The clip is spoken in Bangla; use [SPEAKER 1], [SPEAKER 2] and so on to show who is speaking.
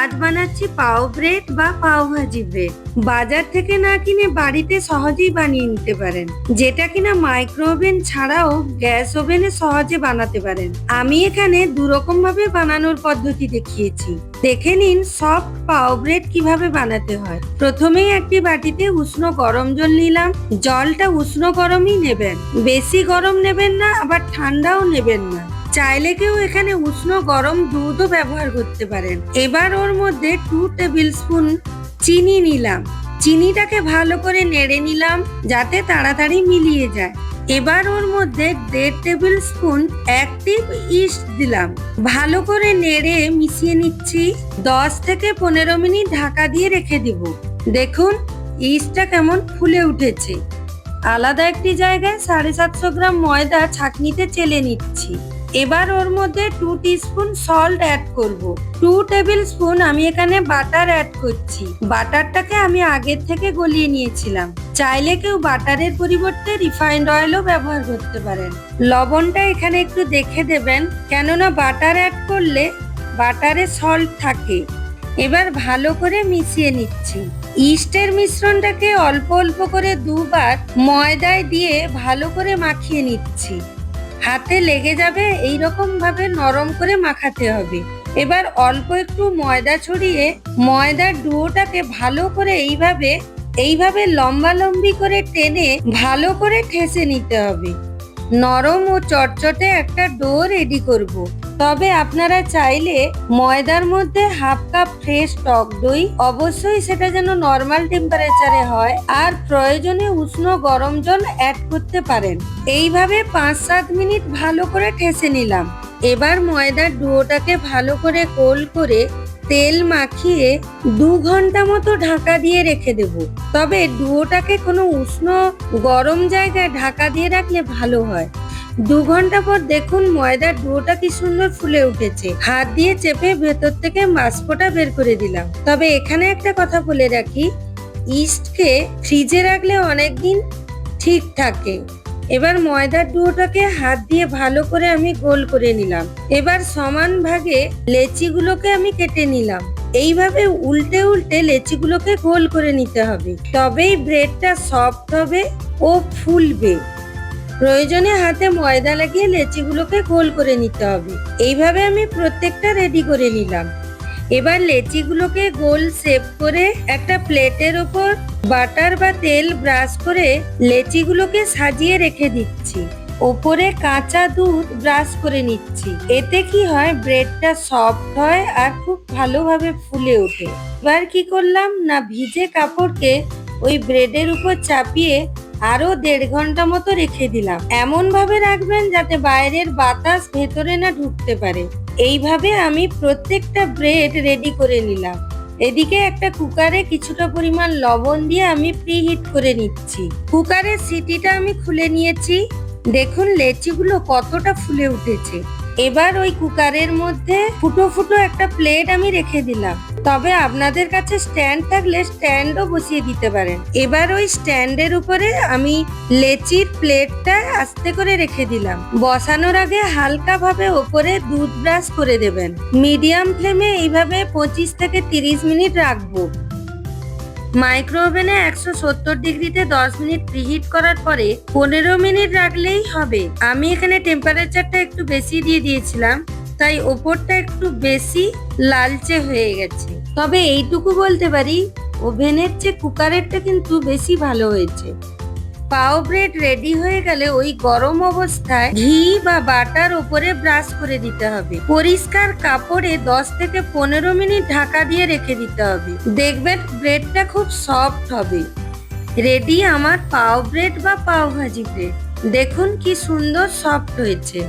[SPEAKER 1] আজ বানাচ্ছি পাও ব্রেড বা পাও ভাজি ব্রেড। বাজার থেকে না কিনে বাড়িতে সহজেই বানিয়ে নিতে পারেন। যেটা কিনা মাইক্রো ওভেন ছাড়াও গ্যাস ওভেনে সহজে বানাতে পারেন। আমি এখানে দুরকম ভাবে বানানোর পদ্ধতি দেখিয়েছি। দেখে নিন সফট পাও ব্রেড কীভাবে বানাতে হয়। প্রথমেই একটি বাটিতে উষ্ণ গরম জল নিলাম। জলটা উষ্ণ গরমই নেবেন। বেশি গরম নেবেন না, আবার ঠান্ডাও নেবেন না। চাইলে কেউ এখানে উষ্ণ গরম দুধও ব্যবহার করতে পারেন। এবার ওর মধ্যে টু টেবিল স্পুন চিনি নিলাম। চিনিটাকে ভালো করে নেড়ে নিলাম যাতে তাড়াতাড়ি মিলিয়ে যায়। এবার ওর মধ্যে দেড় টেবিল স্পুন অ্যাক্টিভ ইস্ট দিলাম। ভালো করে নেড়ে মিশিয়ে নিচ্ছি। দশ থেকে পনেরো মিনিট ঢাকা দিয়ে রেখে দিব। দেখুন ইস্টটা কেমন ফুলে উঠেছে। আলাদা একটি জায়গায় সাড়ে সাতশো গ্রাম ময়দা ছাঁকনিতে চেলে নিচ্ছি। এবার ওর মধ্যে টু স্পুন সল্ট অ্যাড করব। টু টেবিল স্পুন আমি এখানে বাটার অ্যাড করছি। বাটারটাকে আমি আগের থেকে গলিয়ে নিয়েছিলাম। চাইলে কেউ বাটারের পরিবর্তে রিফাইন্ড অয়েলও ব্যবহার করতে পারেন। লবণটা এখানে একটু দেখে দেবেন, কেননা বাটার অ্যাড করলে বাটারে সল্ট থাকে। এবার ভালো করে মিশিয়ে নিচ্ছি। ইস্টের মিশ্রণটাকে অল্প অল্প করে দুবার ময়দায় দিয়ে ভালো করে মাখিয়ে নিচ্ছি। হাতে লেগে যাবে এই রকম ভাবে নরম করে মাখাতে হবে এবার অল্প একটু ময়দা ছড়িয়ে ময়দার ডুয়োটাকে ভালো করে এইভাবে এইভাবে লম্বা লম্বি করে টেনে ভালো করে ঠেসে নিতে হবে নরম ও চটচটে একটা ডো রেডি করব। তবে আপনারা চাইলে ময়দার মধ্যে হাফ কাপ ফ্রেশ টক দই, অবশ্যই সেটা যেন নর্মাল টেম্পারেচারে হয় আর প্রয়োজনে উষ্ণ গরম জল অ্যাড করতে পারেন। এইভাবে পাঁচ সাত মিনিট ভালো করে ঠেসে নিলাম। এবার ময়দার ডুয়োটাকে ভালো করে কোল করে তেল মাখিয়ে দু ঘণ্টা মতো ঢাকা দিয়ে রেখে দেব। তবে ডুয়োটাকে কোনো উষ্ণ গরম জায়গায় ঢাকা দিয়ে রাখলে ভালো হয়। দু ঘণ্টা পর দেখুন ময়দার ডুয়োটা কি সুন্দর ফুলে উঠেছে। হাত দিয়ে চেপে ভেতর থেকে মাস্কোটা বের করে দিলাম। তবে এখানে একটা কথা বলে রাখি, ইস্টকে ফ্রিজে রাখলে অনেকদিন ঠিক থাকে। এবার ময়দার ডুয়োটাকে হাত দিয়ে ভালো করে আমি গোল করে নিলাম। এবার সমান ভাগে লেচিগুলোকে আমি কেটে নিলাম। এইভাবে উল্টে উল্টে লেচিগুলোকে গোল করে নিতে হবে। তবেই ব্রেডটা সফট হবে ও ফুলবে। প্রয়োজনে হাতে ময়দা লাগিয়ে লেচিগুলোকে গোল করে নিতে হবে। এইভাবে আমি প্রত্যেকটা রেডি করে নিলাম। এবার লেচিগুলোকে গোল শেপ করে একটা প্লেটের ওপর বাটার বা তেল ব্রাশ করে লেচিগুলোকে সাজিয়ে রেখে দিচ্ছি। ওপরে কাঁচা দুধ ব্রাশ করে নিচ্ছি। এতে কি হয় ব্রেডটা সফট হয় আর খুব ভালোভাবে ফুলে ওঠে। এবার কি করলাম, না ভিজে কাপড়কে ওই ব্রেডের উপর চাপিয়ে আরও দেড় ঘণ্টা মতো রেখে দিলাম। এমন ভাবে রাখবেন যাতে বাইরের বাতাস ভেতরে না ঢুকতে পারে। এইভাবে আমি প্রত্যেকটা ব্রেড রেডি করে নিলাম। এদিকে একটা কুকারে কিছুটা পরিমাণ লবণ দিয়ে আমি প্রিহিট করে নিচ্ছি। কুকারের সিটিটা আমি খুলে নিয়েছি। দেখুন লেচিগুলো কতটা ফুলে উঠেছে। এবার ওই কুকারের মধ্যে ফুটো ফুটো একটা প্লেট আমি রেখে দিলাম। তবে আপনাদের কাছে স্ট্যান্ড থাকলে স্ট্যান্ডও বসিয়ে দিতে পারেন। এবার ওই স্ট্যান্ডের উপরে আমি লেচির প্লেটটা আস্তে করে রেখে দিলাম। বসানোর আগে হালকা ভাবে ওপরে দুধ ব্রাশ করে দেবেন। মিডিয়াম ফ্লেমে এইভাবে পঁচিশ থেকে তিরিশ মিনিট রাখব। মাইক্রো ওভেনে একশো সত্তর ডিগ্রিতে দশ মিনিট প্রিহিট করার পরে পনেরো মিনিট রাখলেই হবে। আমি এখানে টেম্পারেচারটা একটু বেশি দিয়ে দিয়েছিলাম। তাই ওপরটা একটু বেশি লালচে হয়ে গেছে। তবে এইটুকু বলতে পারি, ওভেনের চেয়ে কুকারেরটা কিন্তু বেশি ভালো হয়েছে। পাও ব্রেড রেডি হয়ে গেলে ওই গরম অবস্থায় ঘি বা বাটার ওপরে ব্রাশ করে দিতে হবে। পরিষ্কার কাপড়ে দশ থেকে পনেরো মিনিট ঢাকা দিয়ে রেখে দিতে হবে। দেখবেন ব্রেডটা খুব সফট হবে। রেডি আমার পাও ব্রেড বা পাও ভাজি ব্রেড। দেখুন কি সুন্দর সফট হয়েছে।